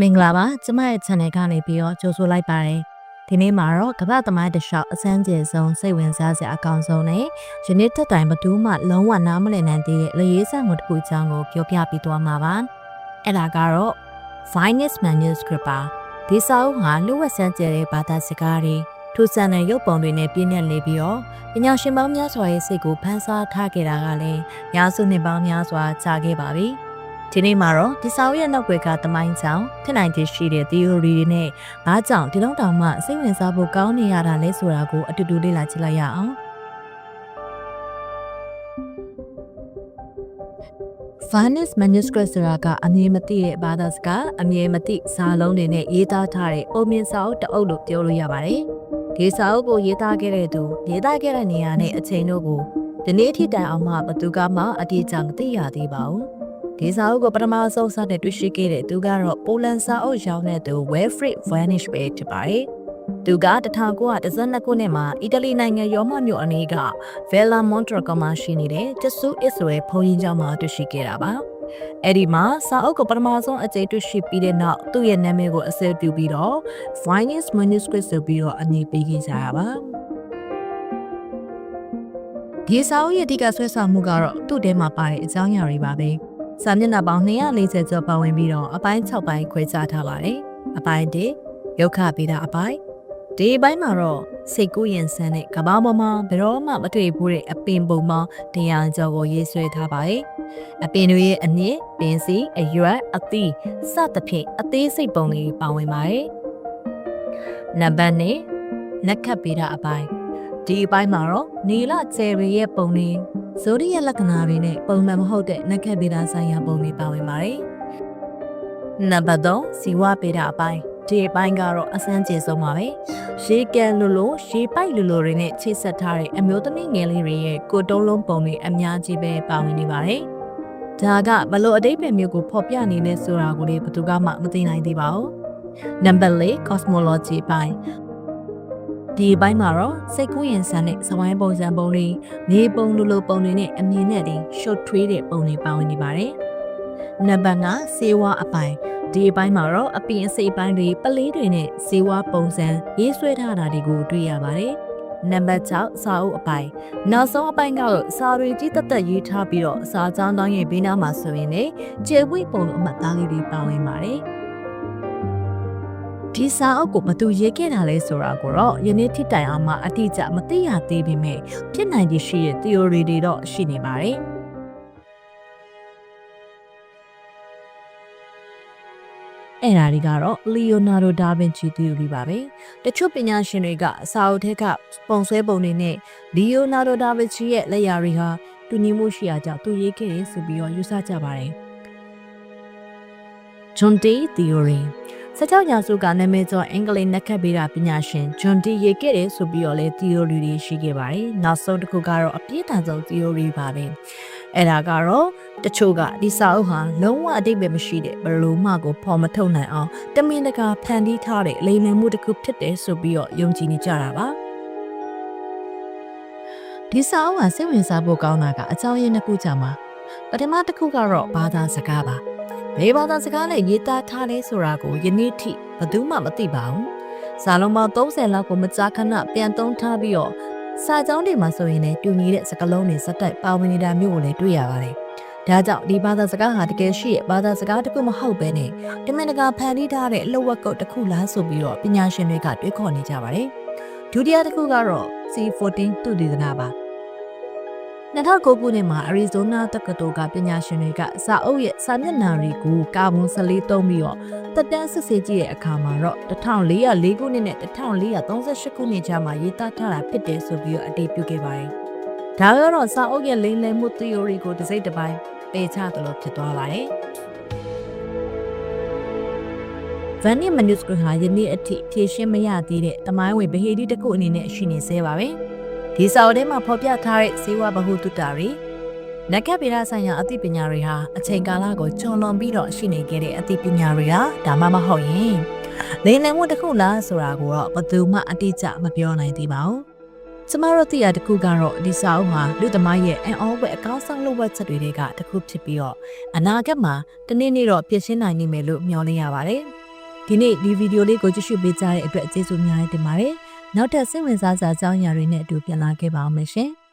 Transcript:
မင်္ဂလာပါကျမရဲ့ channel ကနေပြီးတော့ကြိုဆိုလိုက်ပါတယ်ဒီနေ့မှာတော့ကမ္ဘာသမိုင်းတစ်လျှောက်အစမ်းကျေဆုံးစိတ်ဝင်စားစရာအကောင်းဆုံးနဲ့ယနေ့တက်တိုင်ဘသူမှလုံးဝနားမလည်နိုင်သေးတဲ့လရေးဆန်ကိုတစ်ခုအကြောင်းကိုပြောပြပေးသွားမှာပါအဲ့ဒါကတော့ Finest Manuscript ပါဒီစာအုပ်ဟာလူဝက်ဆန်းကျဲတဲ့ဘာသာစကားတွေထူဆန်တဲ့ရုပ်ပုံတွေနဲ့ပြည့်ညက်နေပြီးတော့ပညာရှင်ပေါင်းများစွာရဲ့စိတ်ကိုဖန်ဆားထားခဲ့တာကလည်းရာစုနှစ်ပေါင်းများစွာကြာခဲ့ပါပြီ။ ဒီနေ့မှာတော့ဒီစာအုပ်ရဲ့နောက်ွယ်ကတမိုင်းကြောင်ထင်နိုင်ခြေရှိတဲ့ theory တွေနဲ့ဘာကြောင့်ဒီလောက်တောင်မှစိတ်ဝင်စားဖို့ကောင်းနေရတာလဲဆိုတာကိုအတူတူလေ့လာကြည့်လိုက်ရအောင်။ Finest Manuscript ဆိုတာကအမည်မသိတဲ့ဘာသာစကားအမည်မသိစာလုံးတွေနဲ့ရေးသားထားတဲ့ပုံမြင်စာအုပ်တစ်အုပ်လို့ပြောလို့ရပါတယ်။ဒီစာအုပ်ကိုရေးသားခဲ့တဲ့သူရေးသားခဲ့တဲ့နေရာနဲ့အချိန်တို့ကိုဒီနေ့ထိတိုင်အောင်မှဘသူကမှအတိအကျမသိရသေးပါဘူး။ ဒီစာအုပ်ကိုပထမဆုံးစတဲ့တွေ့ရှိခဲ့တဲ့သူကတော့ပိုလန်စာအုပ်ရောင်းတဲ့သူ Wilfrid Vanish ပဲဖြစ်ပါတယ်။သူက1912ခုနှစ်မှာအီတလီနိုင်ငံရောမမြို့အနီးက Villa Montracco မှာရှိနေတဲ့ကျဆူအစ္စရေးဘုန်းကြီးကျောင်းမှာတွေ့ရှိခဲ့တာပါ။အဲ့ဒီမှာစာအုပ်ကိုပထမဆုံးအကြိမ်တွေ့ရှိပြီးတဲ့နောက်သူ့ရဲ့နာမည်ကိုအစဲပြုပြီးတော့ Finest Manuscript ဆိုပြီးတော့အမည်ပေးခဲ့ကြတာပါ။ဒီစာအုပ်ရဲ့အဓိကဆွဲဆောင်မှုကတော့သူ့ထဲမှာပါတဲ့အကြောင်းအရာတွေပါပဲ။ စာမျက်နှာပေါင်း240ကျော်ပါဝင်ပြီးတော့အပိုင်း6ပိုင်းခွဲခြားထားပါတယ်။အပိုင်း1ရုပ်ခပေးတာအပိုင်းဒီအပိုင်းမှာတော့စိတ်ကူးရင်ဆန်းတဲ့ကဘာပေါ်မှာဘယ်တော့မှမတွေ့ဘူးတဲ့အပင်ပုံမှာတရားကျော်ကိုရေးဆွဲထားပါတယ်။အပင်တွေရဲ့အနည်းပင်စီအရွက်အသီးစသဖြင့်အသေးစိတ်ပုံလေးပါဝင်ပါတယ်။နံပါတ်2နက်ခတ်ပေးတာအပိုင်းဒီအပိုင်းမှာတော့နီလကျယ်ရီရဲ့ပုံလေး ဇိုဒီရဲ့လက္ခဏာတွေနဲ့ပုံမှန်မဟုတ်တဲ့နက်ခတ်ပေးတာဆိုင်ရာပုံလေးပါဝင်ပါတယ်။နံပါတ်3စီဝပေးတာအပိုင်းဒီအပိုင်းကတော့အစမ်းကျေဆုံးပါပဲရေကန်လိုလိုရေပိုက်လိုလိုတွေနဲ့ချိတ်ဆက်ထားတဲ့အမျိုးသမီးငယ်လေးတွေရဲ့ကိုတုံးလုံးပုံတွေအများကြီးပဲပါဝင်နေပါတယ်ဒါကဘလို့အတိတ်ပဲမျိုးကိုဖော်ပြနေလဲဆိုတာကိုလေဘယ်သူမှမသိနိုင်သေးပါဘူးနံပါတ်၄ cosmology ပိုင်း ဒီအပိုင်းမှာတော့စိတ်ကူးရင်ဆန်တဲ့စဝိုင်းပုံစံပုံတွေနေပုံလိုလိုပုံတွေနဲ့အမြင်နဲ့တင် short ထွေးတဲ့ပုံတွေပါဝင်နေပါတယ်နံပါတ်5စေဝါအပိုင်းဒီအပိုင်းမှာတော့အပင်အစိပ်ပိုင်းတွေပလေးတွေနဲ့ဇေဝပုံစံရေးဆွဲထားတာတွေကိုတွေ့ရပါတယ်။နံပါတ်6စာအုပ်အပိုင်းနောက်ဆုံးအပိုင်းကတော့စာတွေကြီးတက်တက်ရေးထားပြီးတော့စာကြောင်းတောင်းရဲ့ဘေးနားမှာဆိုရင်လေကျေပွေပုံအမှတ်သားလေးတွေပါဝင်ပါတယ်။ ဒီစာအုပ်ကိုဘသူရေးခဲ့တာလဲဆိုတာကိုတော့ယနေ့ထိတိုင်အောင်မှအတိအကျမသိရသေးပေမဲ့ဖြစ်နိုင်ခြေရှိတဲ့ theory တွေတော့ရှိနေပါတယ်။အဲ့ဒါတွေကတော့ Leonardo da Vinci theory ပါပဲတချို့ပညာရှင်တွေကစာအုပ်ထဲကပုံဆွဲပုံတွေနဲ့ Leonardo da Vinci ရဲ့လက်ရာတွေဟာတူညီမှုရှိရာကြောင့်သူရေးခဲ့တယ်ဆိုပြီးတော့ယူဆကြပါတယ် John Dee theory စကြောင်ညာစုကနာမည်ကျော်အင်္ဂလိပ်နက်ခတ်ပေးတာပညာရှင် John Dee ရေးခဲ့တယ်ဆိုပြီးတော့လဲ theory တွေရှိခဲ့ပါတယ်နောက်ဆုံးတစ်ခုကတော့အပြည့်အစုံ theory ပါပဲအဲ့ဒါကတော့တချို့ကဒီစာအုပ်ဟာလုံးဝအတိတ်ပဲမရှိတဲ့ဘယ်လိုမှကိုဖော်မထုတ်နိုင်အောင်တမင်တကာဖန်တီးထားတဲ့လိမ်လည်မှုတစ်ခုဖြစ်တယ်ဆိုပြီးတော့ယုံကြည်နေကြတာပါဒီစာအုပ်ဟာစိတ်ဝင်စားဖို့ကောင်းတာကအကြောင်းရင်းတစ်ခုကြောင့်ပါပထမတစ်ခုကတော့ဘာသာစကားပါ ဘယ်ဘာသာစကားနဲ့ရေးသားထားလဲဆိုတာကိုယနေ့ထိဘယ်သူမှမသိပါဘူးစာလုံးပေါင်း30လောက်ကိုမကြာခဏပြန်သုံးထားပြီးတော့စာကြောင်းတွေမှာဆိုရင်လည်းတူညီတဲ့စကားလုံးတွေစက်တိုက်ပါဝင်နေတာမျိုးကိုလည်းတွေ့ရပါတယ်။ဒါကြောင့်ဒီဘာသာစကားဟာတကယ်ရှိရဲ့ဘာသာစကားတစ်ခုမဟုတ်ဘဲနဲ့တမင်တကာဖန်တီးထားတဲ့အလုပ်ဝက်ကုတ်တစ်ခုလားဆိုပြီးတော့ပညာရှင်တွေကတွေးခေါ်နေကြပါတယ်။ဒုတိယတစ်ခုကတော့ C14 သူတည်သနာပါ။ 2009ခုနှစ်မှာအရီဇိုနာတက္ကသိုလ်ကပညာရှင်တွေကစာအုပ်ရဲ့စာမျက်နှာတွေကိုကာဗွန်14သုံးပြီးတော့တက်တန်းစစ်ဆေးကြည့်တဲ့အခါမှာတော့1404ခုနှစ်နဲ့1438ခုနှစ်ကြားမှာရေးသားထားတာဖြစ်တယ်ဆိုပြီးတော့အတည်ပြုခဲ့ပါတယ်။ဒါကတော့စာအုပ်ရဲ့လိမ်လည်မှု theory ကိုတစ်စိတ်တစ်ပိုင်းပယ်ချသလိုဖြစ်သွားပါတယ်။ Vanny manuscript ဟာယနေ့အထိဖြည့်ရှင်းမရသေးတဲ့တမိုင်းဝင်ဗဟေဒီတစ်ခုအနေနဲ့ရှိနေသေးပါပဲ။ ဒီစာအုပ်ထဲမှာဖော်ပြထားတဲ့ဇေဝဗဟုသုတတွေနဂတ်ဗေဒဆိုင်ရာအသိပညာတွေဟာအချိန်ကာလကိုကျော်လွန်ပြီးတော့ရှိနေခဲ့တဲ့အသိပညာတွေဟာဒါမှမဟုတ်ရင်လိမ်လည်မှုတစ်ခုလားဆိုတာကိုတော့ဘယ်သူမှအတိအကျမပြောနိုင်သေးပါဘူး။ကျမတို့သိရတစ်ခုကတော့ဒီစာအုပ်ဟာလူသမားရဲ့အန်အောဝဲအကောင်းဆုံးလုပ်ဝက်ချက်တွေကတစ်ခုဖြစ်ပြီးတော့အနာဂတ်မှာတနေ့နေ့တော့ပြည့်ရှင်းနိုင်နိုင်မယ်လို့မျှော်လင့်ရပါတယ်။ဒီနေ့ဒီဗီဒီယိုလေးကိုကြည့်ရှုပေးကြတဲ့အတွက်ကျေးဇူးအများကြီးတင်ပါတယ် နောက်ထပ်စိတ်ဝင်စားစရာအကြောင်းအရာတွေနဲ့အတူပြန်လာခဲ့ပါအောင်မယ်ရှင်။